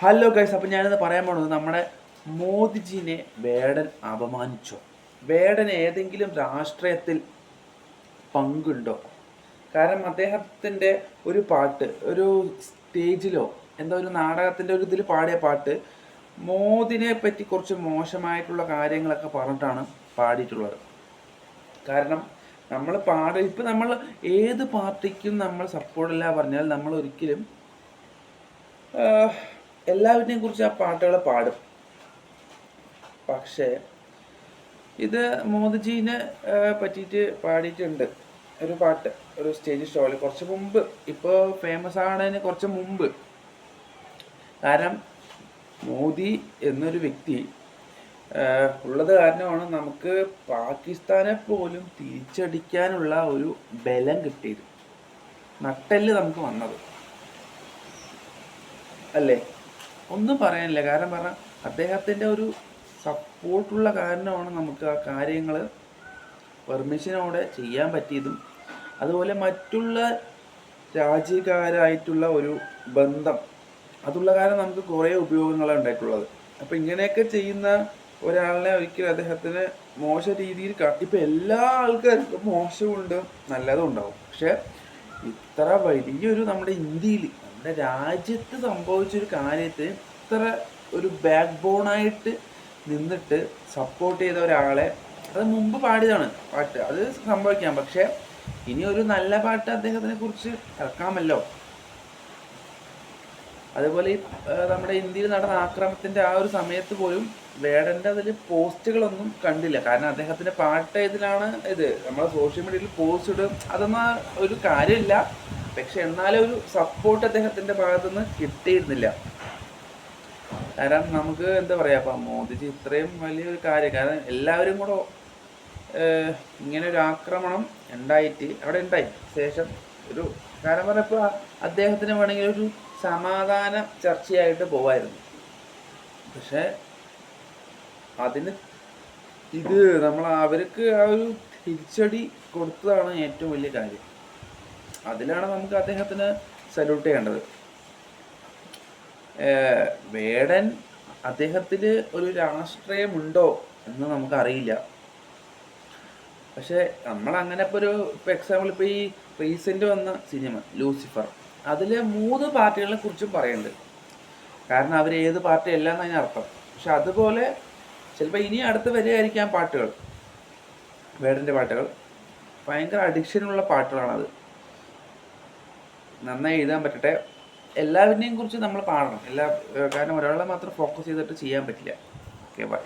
Hello guys അപ്പം ഞാനിത് പറയാൻ പോണത് നമ്മുടെ മോദിജിനെ വേടൻ അപമാനിച്ചോ? വേടൻ ഏതെങ്കിലും രാഷ്ട്രീയത്തിൽ പങ്കുണ്ടോ? കാരണം അദ്ദേഹത്തിന്റെ ഒരു പാട്ട് ഒരു സ്റ്റേജിലോ എന്താ ഒരു നാടകത്തിന്റെ ഒരു ഇതിൽ പാടിയ പാട്ട് മോദിനെ പറ്റി കുറച്ച് മോശമായിട്ടുള്ള കാര്യങ്ങളൊക്കെ പറഞ്ഞിട്ടാണ് പാടിയിട്ടുള്ളത്. കാരണം നമ്മൾ പാട ഇപ്പം നമ്മൾ ഏത് പാർട്ടിക്കും നമ്മൾ സപ്പോർട്ടില്ല പറഞ്ഞാൽ നമ്മൾ ഒരിക്കലും എല്ലാവരെയും കുറിച്ച് ആ പാട്ടുകൾ പാടും. പക്ഷേ ഇത് മോദിജീനെ പറ്റിയിട്ട് പാടിയിട്ടുണ്ട് ഒരു പാട്ട് ഒരു സ്റ്റേജ് ഷോയിൽ. കുറച്ച് മുമ്പ് ഇപ്പോൾ ഫേമസ് ആണതിന് കുറച്ച് മുമ്പ്. കാരണം മോദി എന്നൊരു വ്യക്തി ഉള്ളത് കാരണമാണ് നമുക്ക് പാകിസ്ഥാനെ പോലും തിരിച്ചടിക്കാനുള്ള ഒരു ബലം കിട്ടിയത്. നട്ടെല്ല് നമുക്ക് വന്നത്. അല്ലേ? ഒന്നും പറയാനില്ല. കാരണം പറഞ്ഞാൽ അദ്ദേഹത്തിന്റെ ഒരു സപ്പോർട്ടുള്ള കാരണമാണ് നമുക്ക് ആ കാര്യങ്ങൾ പെർമിഷനോടെ ചെയ്യാൻ പറ്റിയതും അതുപോലെ മറ്റുള്ള രാജ്യക്കാരായിട്ടുള്ള ഒരു ബന്ധം അതുള്ള കാരണം നമുക്ക് കുറേ ഉപയോഗങ്ങളാണ് ഉണ്ടായിട്ടുള്ളത്. അപ്പോൾ ഇങ്ങനെയൊക്കെ ചെയ്യുന്ന ഒരാളിനെ ഒരിക്കലും അദ്ദേഹത്തിന് മോശ രീതിയിൽ ഇപ്പം എല്ലാ ആൾക്കാർക്കും മോശമുണ്ട് നല്ലതും ഉണ്ടാവും. പക്ഷേ ഇത്ര വലിയൊരു നമ്മുടെ ഇന്ത്യയിൽ രാജ്യത്ത് സംഭവിച്ചൊരു കാര്യത്തെ ഇത്ര ഒരു ബാക്ക് ബോണായിട്ട് നിന്നിട്ട് സപ്പോർട്ട് ചെയ്ത ഒരാളെ അത് മുമ്പ് പാടിയതാണ് പാട്ട്. അത് സംഭവിക്കാം. പക്ഷേ ഇനി ഒരു നല്ല പാട്ട് അദ്ദേഹത്തിനെ കുറിച്ച് ഇറക്കാമല്ലോ അതുപോലെ ഈ നമ്മുടെ ഇന്ത്യയിൽ നടന്ന ആക്രമണത്തിന്റെ ആ ഒരു സമയത്ത് പോലും വേടന്റെ അതിൽ പോസ്റ്റുകളൊന്നും കണ്ടില്ല. കാരണം അദ്ദേഹത്തിന്റെ പാട്ട് ഇതിലാണ് ഇത്? നമ്മളെ സോഷ്യൽ മീഡിയയിൽ പോസ്റ്റ് ഇടും. അതൊന്നും ഒരു കാര്യമില്ല. പക്ഷെ എന്നാലും ഒരു സപ്പോർട്ട് അദ്ദേഹത്തിന്റെ ഭാഗത്തുനിന്ന് കിട്ടിയിരുന്നില്ല. കാരണം നമുക്ക് എന്താ പറയാ അപ്പൊ മോദിജി ഇത്രയും വലിയൊരു കാര്യം കാരണം എല്ലാവരും കൂടെ ഇങ്ങനെ ഒരു ആക്രമണം ഉണ്ടായിട്ട് അവിടെ ഉണ്ടായി. ശേഷം ഒരു കാരണം പറഞ്ഞപ്പോ അദ്ദേഹത്തിന് വേണമെങ്കിൽ ഒരു സമാധാന ചർച്ചയായിട്ട് പോവായിരുന്നു. പക്ഷെ അതിന് ഇത് നമ്മൾ അവർക്ക് ആ ഒരു തിരിച്ചടി കൊടുത്തതാണ് ഏറ്റവും വലിയ കാര്യം. അതിലാണ് നമുക്ക് അദ്ദേഹത്തിന് സല്യൂട്ട് ചെയ്യേണ്ടത്. വേടൻ അദ്ദേഹത്തിന് ഒരു രാഷ്ട്രീയമുണ്ടോ എന്ന് നമുക്കറിയില്ല. പക്ഷേ നമ്മൾ അങ്ങനെ ഇപ്പോൾ ഒരു ഇപ്പോൾ എക്സാമ്പിൾ ഇപ്പോൾ ഈ റീസെന്റ് വന്ന സിനിമ ലൂസിഫർ അതിൽ മൂന്ന് പാർട്ടികളെ കുറിച്ചും പറയുന്നുണ്ട് കാരണം അവർ ഏത് പാർട്ടി അല്ല എന്നതിന് അർത്ഥം. പക്ഷെ അതുപോലെ ചിലപ്പോൾ ഇനി അടുത്ത് വരികയായിരിക്കാം പാട്ടുകൾ വേടന്റെ പാട്ടുകൾ. ഭയങ്കര അഡിക്ഷനുള്ള പാട്ടുകളാണത്. നന്നായി എഴുതാൻ പറ്റട്ടെ. എല്ലാവരിനെയും കുറിച്ച് നമ്മൾ പാടണം. എല്ലാ കാരണം ഒരാളെ മാത്രം ഫോക്കസ് ചെയ്തിട്ട് ചെയ്യാൻ പറ്റില്ല. Okay bye